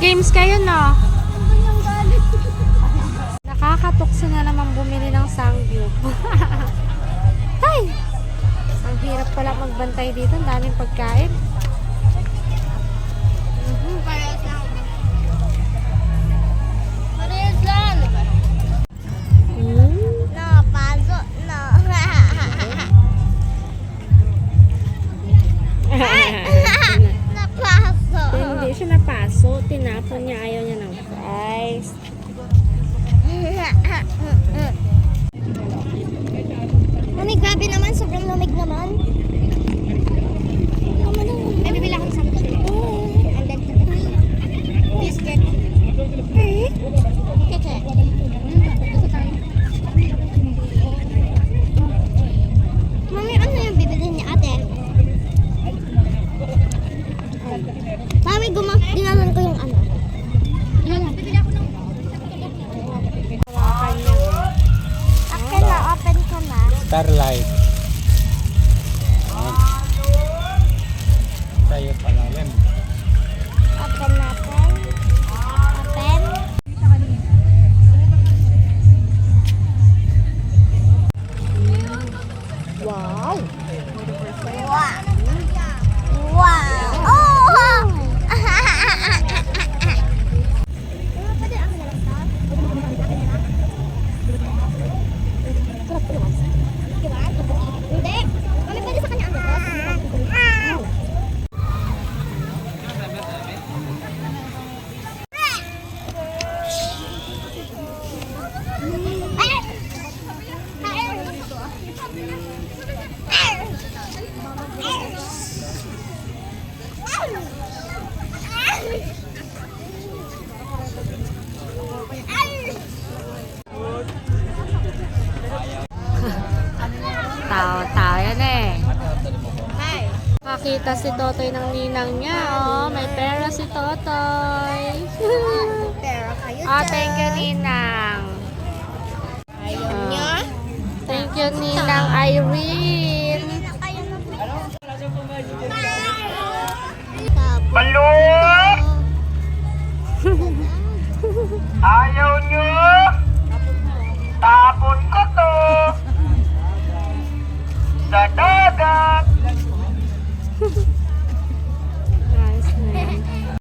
games kayo, no? Nakakatukso na naman bumili ng sangyup. Ay! Ang hirap pala magbantay dito. Ang daming pagkain. Tinapon niya. Ayaw niya ng fries. Mami, grabe naman. Sobrang lamig naman. Mami, ano yung bibili ni ate? Mami, guma Starlight. Tao, tao yan eh. Hi. Nakakita si Totoy ng ninang niya. Oh, may pera si Totoy. Pero kayo oh, thank you, Ninang. Thank you, Ninang Irene.